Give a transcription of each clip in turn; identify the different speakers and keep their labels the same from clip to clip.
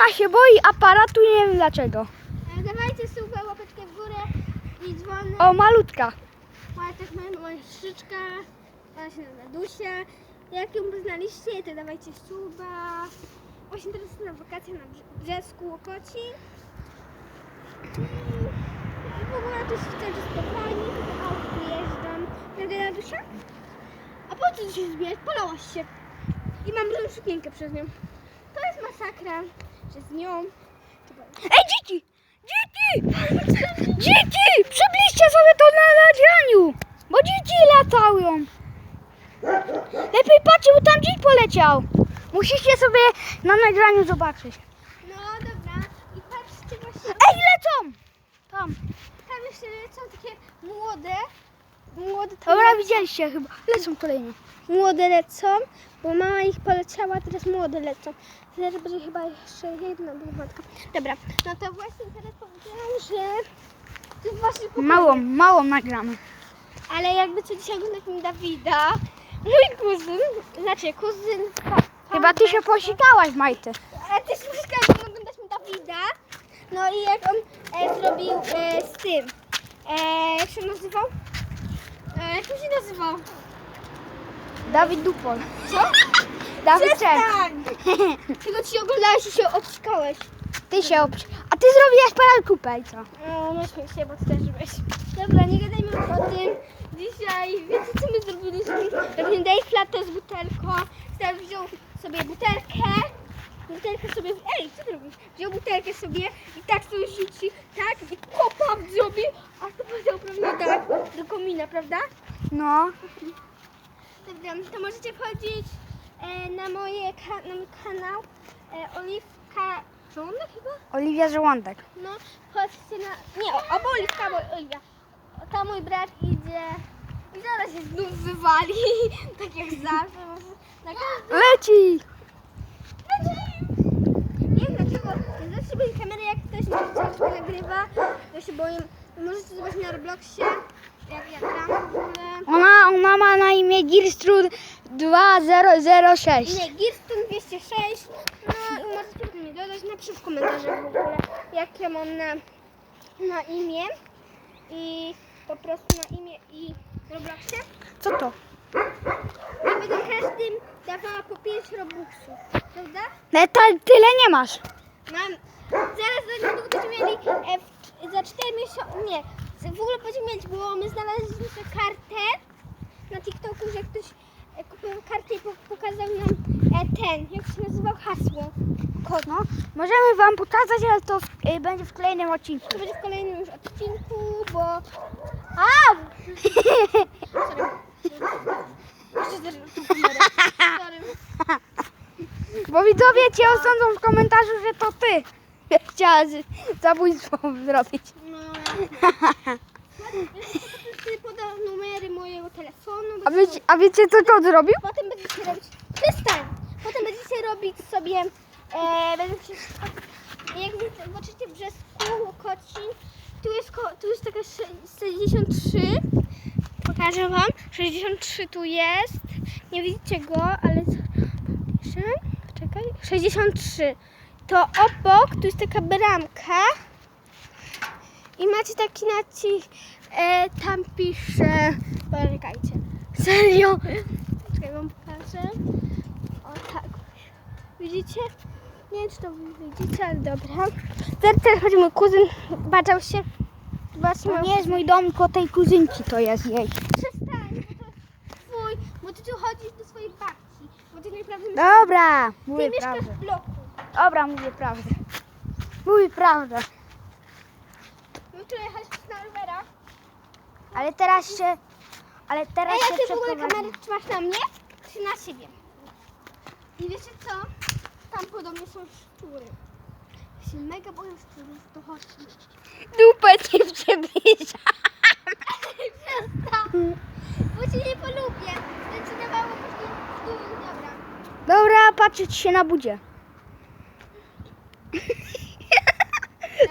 Speaker 1: Ona się boi aparatu, nie wiem dlaczego.
Speaker 2: E, Dawajcie suba, łapeczkę w górę i dzwonek.
Speaker 1: O, malutka.
Speaker 2: Moja też moja, moja szyczka, ona się nazywa Dusia. Jak ją poznaliście, to dawajcie suba. Właśnie teraz na wakacje na Brze- Brzesku Łokoci. I w ogóle to jest wtedy spokojnie, tylko auto wyjeżdżam. Prawda, Dusia? A po co się zbierać? Polałaś się. I mam brudną sukienkę przez nią. To jest masakra, z nią...
Speaker 1: Ej, dzieci! Dzieci! Dzieci! Przybliżcie sobie to na nagraniu! Bo dzieci latają. Lepiej patrzcie, bo tam dziś poleciał. Musicie sobie na nagraniu zobaczyć.
Speaker 2: No dobra, i patrzcie właśnie...
Speaker 1: Ej, lecą! Tam.
Speaker 2: Tam jeszcze są takie młode. Młode, tam
Speaker 1: Dobra, widzieliście chyba. Lecą kolejne.
Speaker 2: młode lecą, bo mama ich poleciała, teraz młode lecą. Teraz będzie chyba jeszcze jedna matka. Dobra, no to właśnie teraz powiedziałam, że to właśnie pokoju.
Speaker 1: Małą, małą nagramy.
Speaker 2: Ale jakby co dzisiaj oglądać mi Dawida, mój kuzyn, znaczy kuzyn... fa-
Speaker 1: Chyba ty się posikałaś, Majty.
Speaker 2: Ale też musiałam oglądać mi Dawida. No i jak on e, zrobił e, z tym, e, jak się nazywał? E, jak on się nazywał?
Speaker 1: Dawid Dupol.
Speaker 2: Co?
Speaker 1: Dawid Czech.
Speaker 2: Przestań! Tylko ci oglądałeś i się obsikałeś.
Speaker 1: Ty się obci... A ty zrobiłaś paralkupę i co?
Speaker 2: No, śmiej się, bo ty też byłeś. Dobra, nie gadajmy o tym. Dzisiaj, wiecie co my zrobiliśmy? Robimy Dave Flat z butelką. Teraz wziął sobie butelkę. Butelkę sobie... Ej, co ty robisz? Wziął butelkę sobie i tak sobie rzuci, tak? I kopa zrobi, a to powiedział prawda tak do komina, prawda?
Speaker 1: No.
Speaker 2: Dobra, to możecie wchodzić e, na, moje ka- na mój kanał e, Oliwka Żona chyba?
Speaker 1: Oliwia Żołądek.
Speaker 2: No, chodźcie na... Nie, o- albo Oliwka, albo Oliwia. O, Tam mój brat idzie i zaraz się znów wywali, tak jak zawsze. Na każdym...
Speaker 1: Leci!
Speaker 2: Nie wiem dlaczego, nie boję kamery, jak ktoś mi ciężko nagrywa, to się boję. Możecie zobaczyć na Robloxie, jak ja gram w ogóle.
Speaker 1: Ona, ona ma na imię Girstrud 2006.
Speaker 2: Nie, Gearston 206. No i możecie mnie dodać, napiszcie w komentarzach w ogóle, jak ja mam na, na imię. I po prostu na imię i Robloxie.
Speaker 1: Co to?
Speaker 2: Ja będę każdym dawała po 5 Robuxów, prawda?
Speaker 1: Ne, ta, tyle nie masz.
Speaker 2: Mam, zaraz będziemy mieli, e, w, za 4 miesiące, nie, w ogóle będziemy mieć, bo my znaleźliśmy kartę na TikToku, że ktoś e, kupił kartę i po, pokazał nam e, ten, jak się nazywał hasło.
Speaker 1: Kod, no. Możemy wam pokazać, ale to w, y, będzie w kolejnym odcinku.
Speaker 2: To będzie w kolejnym już odcinku, bo... A! Sorry. Jeszcze. Sorry.
Speaker 1: Bo widzowie cię osądzą w komentarzu, że to ty chciała z- zabójstwo zrobić.
Speaker 2: No. Jeszcze podał numery mojego telefonu.
Speaker 1: A, wiecie, a wiecie co kod zrobił?
Speaker 2: Potem będziecie robić. Przestań! Potem będziecie robić sobie. E, będziecie, jak zobaczycie w brzesku Łokocin, tu jest, ko- tu jest taka sze- 63. Pokażę wam. 63 tu jest. Nie widzicie go, ale co? Piszę. Czekaj. 63. To obok tu jest taka bramka. I macie taki nacisk. E, tam pisze. Poczekajcie. Serio? Czekaj, wam pokażę. O tak. Widzicie? Nie wiem, czy to widzicie, ale dobra. Teraz, teraz chodzi mój kuzyn. Baczał się. Zobaczmy.
Speaker 1: To nie jest mój dom, tylko tej kuzynki to jest jej.
Speaker 2: Przestań, bo to twój, bo ty tu chodzisz do swojej babci. Bo ty naprawdę
Speaker 1: Dobra,
Speaker 2: ty
Speaker 1: mówię
Speaker 2: mieszkasz
Speaker 1: prawdę.
Speaker 2: w bloku.
Speaker 1: Dobra, mówię prawdę. Mówię prawdę.
Speaker 2: My wczoraj jechaliśmy na rowerach.
Speaker 1: Ale teraz się... Ale teraz
Speaker 2: Ej,
Speaker 1: się
Speaker 2: a ty w ogóle
Speaker 1: przeprowadzi.
Speaker 2: kamerę trzymasz na mnie? Czy na siebie? I wiecie co? Tam podobnie są szczury. Ja się mega boję szczurów, to chodźmy.
Speaker 1: Dupę ci przybliża.
Speaker 2: Przestań! Bo cię nie polubię. Będę ci dawało później. Dobra.
Speaker 1: Dobra, patrzeć się na budzie.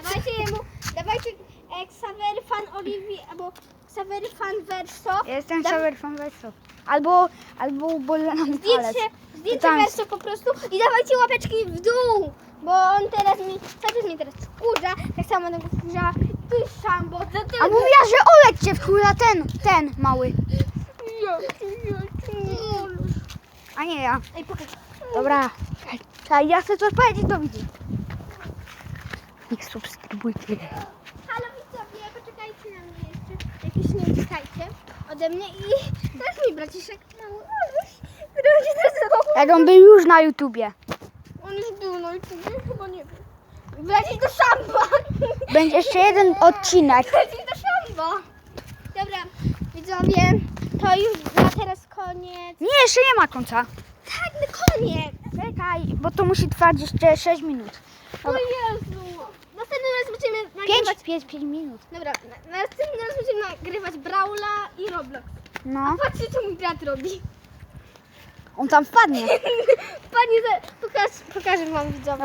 Speaker 2: Dawajcie jemu, dawajcie e, Xavery Fan Oliwii, albo Xavery Fan Verso.
Speaker 1: Ja jestem
Speaker 2: Dam-
Speaker 1: fan Verso. Albo, albo Bolena Michales.
Speaker 2: Zdjęcie, zdjęcie
Speaker 1: Tam-
Speaker 2: Verso po prostu i dawajcie łapeczki w dół. Bo on teraz mi, cały czas mnie teraz wkurza, tak samo tego wkurza. Ty szambo, to ty...
Speaker 1: A mówiła, że Olek cię wkurza, ten, ten mały.
Speaker 2: Jaki, jaki molusz.
Speaker 1: A nie ja.
Speaker 2: Ej, pokaż.
Speaker 1: Dobra. Czekaj, ja chcę coś powiedzieć do widzów. Ich subskrybujcie.
Speaker 2: Halo widzowie, poczekajcie na mnie Jakieś nie czekajcie ode mnie i jest mój braciszek który będzie teraz mną.
Speaker 1: Jak on był już na YouTubie.
Speaker 2: On już był na YouTube, chyba nie był. Wlecieć do szamba.
Speaker 1: Będzie jeszcze jeden odcinek.
Speaker 2: Wlecieć do szamba. Dobra, widzowie, to już na teraz koniec.
Speaker 1: Nie, jeszcze nie ma końca.
Speaker 2: Tak, na koniec.
Speaker 1: Czekaj, bo to musi trwać jeszcze 6 minut.
Speaker 2: O Jezu. Następnym razem będziemy
Speaker 1: 5,
Speaker 2: nagrywać...
Speaker 1: 5, 5 minut.
Speaker 2: Dobra, na, następnym razem będziemy nagrywać Brawla i Roblox.
Speaker 1: No,
Speaker 2: Patrzcie, co mój brat robi.
Speaker 1: on tam wpadnie.
Speaker 2: Panie, za- pokaż, pokażę wam widzowie.